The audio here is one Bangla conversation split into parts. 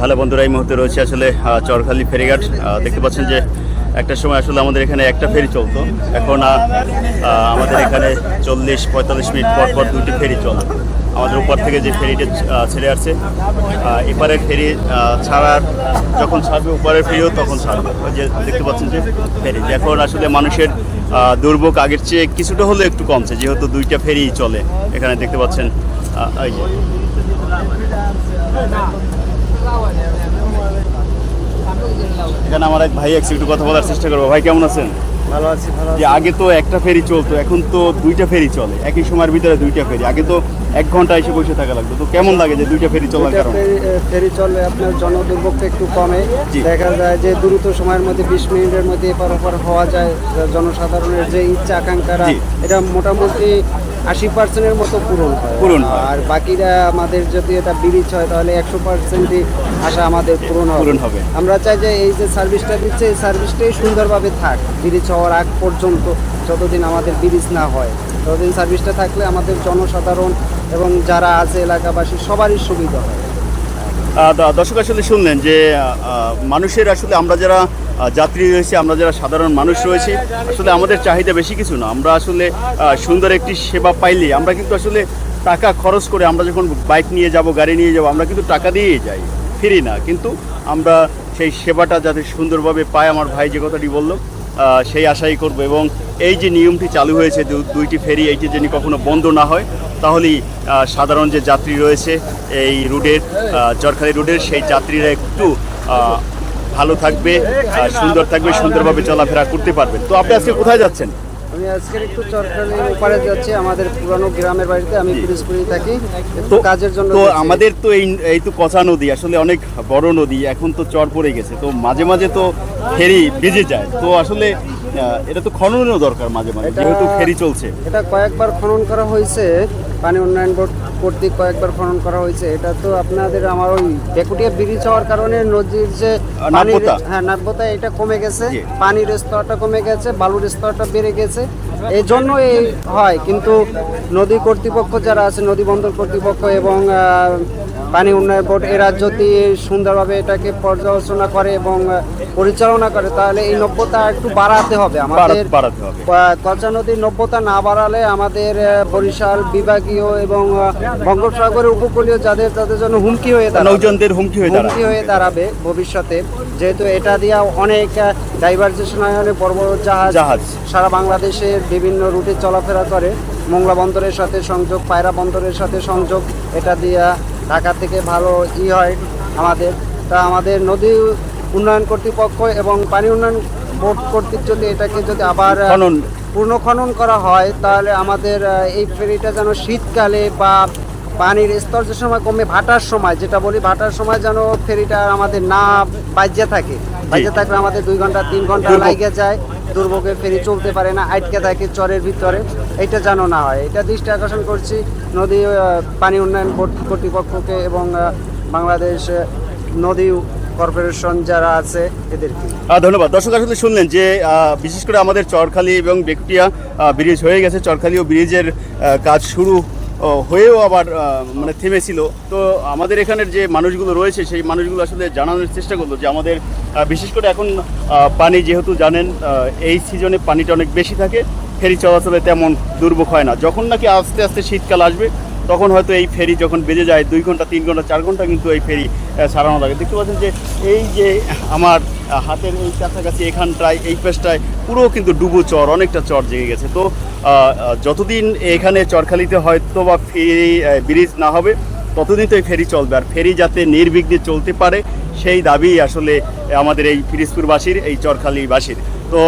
হ্যালো বন্ধুরা, এই মুহূর্তে রয়েছে আসলে চরখালি ফেরিঘাট। দেখতে পাচ্ছেন যে একটা সময় আসলে আমাদের এখানে একটা ফেরি চলতো। এখন আমাদের এখানে চল্লিশ, পঁয়তাল্লিশ মিনিট পর পর দুটি ফেরি চলে। আমাদের উপর থেকে যে ফেরিটা ছেড়ে আসছে এপারের ফেরি ছাড়ার, যখন ছাড়বে, উপরের ফেরিও তখন ছাড়বে। যে দেখতে পাচ্ছেন যে ফেরি। এখন আসলে মানুষের দুর্ভোগ আগের চেয়ে কিছুটা হলেও একটু কমছে, যেহেতু দুইটা ফেরি চলে। এখানে দেখতে পাচ্ছেন এই যে। এখানে আমার এক ভাই একটু কথা বলার চেষ্টা করব। ভাই কেমন আছেন? ভালো আছি ভালো যে আগে তো একটা ফেরি চলতো এখন তো দুইটা ফেরি চলে। একই সময়ের ভিতরে দুইটা ফেরি। আগে তো এক ঘণ্টা এসে বসে থাকা লাগতো। তো কেমন লাগে যে দুইটা ফেরি চলার কারণে? ফেরি- চললে আপনার জনদুর্ভোগটা একটু কমে। দেখা যায় যে দ্রুত সময়ের মধ্যে বিশ মিনিটের মধ্যে এপার ওপার হওয়া যায়। জনসাধারণের যে ইচ্ছা আকাঙ্ক্ষারা এটা মোটামুটি আশি পার্সেন্টের মতো পূরণ হয় পূরণ হয়। আর বাকিরা আমাদের যদি এটা ব্রিজ হয় তাহলে একশো পার্সেন্টই আশা আমাদের পূরণ হবে পূরণ হবে। আমরা চাই যে এই যে সার্ভিসটা দিচ্ছে এই সার্ভিসটাই সুন্দরভাবে থাক ব্রিজ হওয়ার আগ পর্যন্ত যতদিন আমাদের ব্রিজ না হয় ততদিন সার্ভিসটা থাকলে আমাদের জনসাধারণ এবং যারা আছে এলাকাবাসী সবারই সুবিধা হয় দর্শক আসলে শুনলেন যে মানুষের আসলে আমরা যারা যাত্রী রয়েছে আমরা যারা সাধারণ মানুষ রয়েছি আসলে আমাদের চাহিদা বেশি কিছু না। আমরা আসলে সুন্দর একটি সেবা পাইলে আমরা কিন্তু আসলে টাকা খরচ করে আমরা যখন বাইক নিয়ে যাব গাড়ি নিয়ে যাব আমরা কিন্তু টাকা দিয়েই যাই ফিরি না। কিন্তু আমরা সেই সেবাটা যাতে সুন্দরভাবে পাই আমার ভাই যে কথাটি বলল সেই আশাই করব। এবং এই যে নিয়মটি চালু হয়েছে দুইটি ফেরি এইটি যেন কখনো বন্ধ না হয় তাহলেই সাধারণ যে যাত্রী রয়েছে এই রুটের আহ, চরখালি রুটের সেই যাত্রীরা একটু ভালো থাকবে সুন্দর থাকবে সুন্দরভাবে চলাফেরা করতে পারবেন তো আপনি আজকে কোথায় যাচ্ছেন? আমি আজকের একটু চরখালির ওপারে যাচ্ছি আমাদের পুরানো গ্রামের বাড়িতে আমি পিরিজপুরি থাকি। তো কাজের জন্য তো আমাদের তো এই এই তো কচা নদী আসলে অনেক বড় নদী এখন তো চর পড়ে গেছে তো মাঝে মাঝে তো ফেরি ভিজে যায়। তো আসলে এটা তো খননও দরকার মাঝে মাঝে যেহেতু ফেরি চলছে। এটা কয়েকবার খনন করা হয়েছে পানি উন্নয়ন বোর্ড কর্তৃক কয়েকবার খনন করা হয়েছে। এটা তো আপনাদের আমার ওই বেকুটিয়া ব্রিজ হওয়ার কারণে নদীর যে পানির হ্যাঁ নাব্যতা এটা কমে গেছে। পানির স্তরটা কমে গেছে বালুর স্তরটা বেড়ে গেছে। এই জন্য এই হয়। কিন্তু নদী কর্তৃপক্ষ যারা আছে নদী বন্দর কর্তৃপক্ষ এবং পানি উন্নয়ন বোর্ড এরা যদি সুন্দরভাবে এটাকে পর্যালোচনা করে এবং পরিচালনা করে তাহলে এই নব্যতা একটু বাড়াতে হবে আমাদের। কচা নদীর নব্যতা না বাড়ালে আমাদের বরিশাল বিভাগীয় এবং বঙ্গোপসাগরের উপকূলীয় যাদের তাদের জন্য হুমকি হয়ে দাঁড়াবে। নৌজনদের হুমকি হয়ে হুমকি হয়ে দাঁড়াবে ভবিষ্যতে। যেহেতু এটা দিয়ে অনেক ডাইভার্সেশন হয় অনেক বড় বড় জাহাজ জাহাজ। সারা বাংলাদেশের বিভিন্ন রুটে চলাফেরা করে। মোংলা বন্দরের সাথে সংযোগ পায়রা বন্দরের সাথে সংযোগ এটা দিয়া ঢাকা থেকে ভালো ই হয় আমাদের। তা আমাদের নদী উন্নয়ন কর্তৃপক্ষ এবং পানি উন্নয়ন বোর্ড কর্তৃক যদি এটাকে যদি আবার পূর্ণ খনন করা হয় তাহলে আমাদের এই ফেরিটা যেন শীতকালে বা পানির স্তর যে সময় কমে ভাটার সময় যেটা বলি ভাটার সময় যেন ফেরিটা আমাদের না বাজ্যে থাকে। বাজ্যে থাকলে আমাদের দুই ঘণ্টা তিন ঘণ্টা দুর্ভোগ। লাগে যায়। দুর্ভোগে ফেরি চলতে পারে না, আটকে থাকে চরের ভিতরে। এটা যেন না হয়। এটা দৃষ্টি আকর্ষণ করছি নদী পানি উন্নয়ন বোর্ড কর্তৃপক্ষকে এবং বাংলাদেশ নদী কর্পোরেশন যারা আছে এদেরকে। ধন্যবাদ। দর্শক, আসলে শুনলেন যে বিশেষ করে আমাদের চরখালি এবং বেকুটিয়া ব্রিজ হয়ে গেছে। চরখালি ও ব্রিজের কাজ শুরু হয়েও আবার মানে থেমেছিল। তো আমাদের এখানের যে মানুষগুলো রয়েছে, সেই মানুষগুলো আসলে জানানোর চেষ্টা করল যে আমাদের বিশেষ করে এখন পানি যেহেতু জানেন এই সিজনে পানিটা অনেক বেশি থাকে, ফেরি চলাচলে তেমন দুর্ভোগ হয় না। যখন নাকি আস্তে আস্তে শীতকাল আসবে তখন হয়তো এই ফেরি যখন বেজে যায়, দুই ঘণ্টা, তিন ঘণ্টা, চার ঘণ্টা কিন্তু এই ফেরি সারানো লাগে। দেখতে পাচ্ছেন যে এই যে আমার হাতের এই কাছাকাছি এখানটায়, এই পেশটায় পুরো কিন্তু ডুবু চর, অনেকটা চর জেগে গেছে। তো যতদিন এখানে চরখালিতে হয়তো বা ফেরি ব্রিজ না হবে, ততদিন তো এই ফেরি চলবে। আর ফেরি যাতে নির্বিঘ্নে চলতে পারে, সেই দাবি আসলে আমাদের এই ফিরিজপুরবাসীর, এই চরখালিবাসীর। তো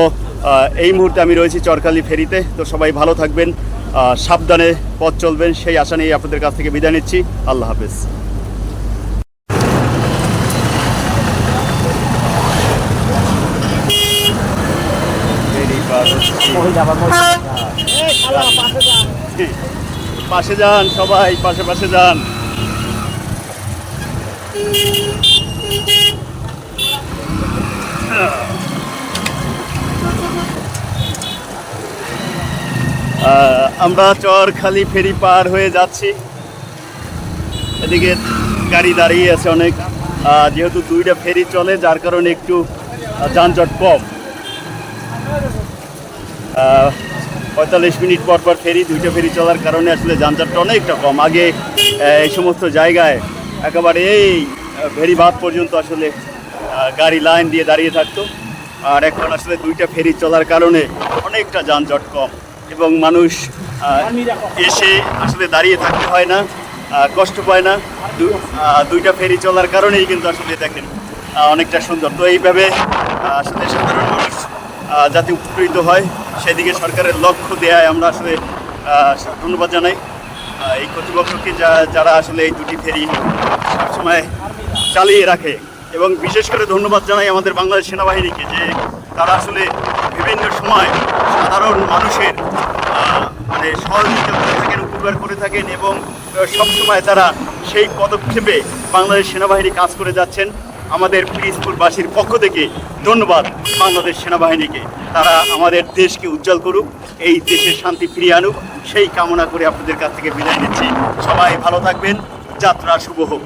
এই মুহূর্তে আমি রয়েছি চরখালি ফেরিতে। তো সবাই ভালো থাকবেন। সাবধানে পথ চলবেন সেই আশা নিয়ে আপনাদের কাছ থেকে বিদায় নিচ্ছি। আল্লাহ হাফেজ। পাশে যান সবাই পাশে পাশে যান। আহ, আমরা চর খালি ফেরি পার হয়ে যাচ্ছি। এদিকে গাড়ি দাঁড়িয়ে আছে অনেক। যেহেতু দুইটা ফেরি চলে, যার কারণে একটু যানজট কম। পঁয়তাল্লিশ মিনিট পর পর ফেরি, দুইটা ফেরি চলার কারণে আসলে যানজটটা অনেকটা কম। আগে এই সমস্ত জায়গায় একেবারে এই ফেরি বাদ পর্যন্ত আসলে গাড়ি লাইন দিয়ে দাঁড়িয়ে থাকতো। আর এখন আসলে দুইটা ফেরি চলার কারণে অনেকটা যানজট কম এবং মানুষ এসে আসলে দাঁড়িয়ে থাকতে হয় না কষ্ট পায় না। দুইটা ফেরি চলার কারণেই কিন্তু আসলে দেখেন অনেকটা সুন্দর। তো এইভাবে আসলে সাধারণ মানুষ যাতে উপকৃত হয়, সেদিকে সরকারের লক্ষ্য দেয়ায় আমরা আসলে ধন্যবাদ জানাই। এই কর্তৃপক্ষকে যা- যারা আসলে এই দুটি ফেরি সবসময় চালিয়ে রাখে, এবং বিশেষ করে ধন্যবাদ জানাই আমাদের বাংলাদেশ সেনাবাহিনীকে যে তারা আসলে বিভিন্ন সময় সাধারণ মানুষের মানে সহযোগিতা করে থাকেন, উপকার করে থাকেন এবং সবসময় তারা সেই পদক্ষেপে বাংলাদেশ সেনাবাহিনী কাজ করে যাচ্ছেন। আমাদের পিরিজপুরবাসীর পক্ষ থেকে ধন্যবাদ বাংলাদেশ সেনাবাহিনীকে। তারা আমাদের দেশকে উজ্জ্বল করুক, এই দেশের শান্তি ফিরিয়ে আনুক। সেই কামনা করে আপনাদের কাছ থেকে বিদায় নিচ্ছি। সবাই ভালো থাকবেন। যাত্রা শুভ হোক।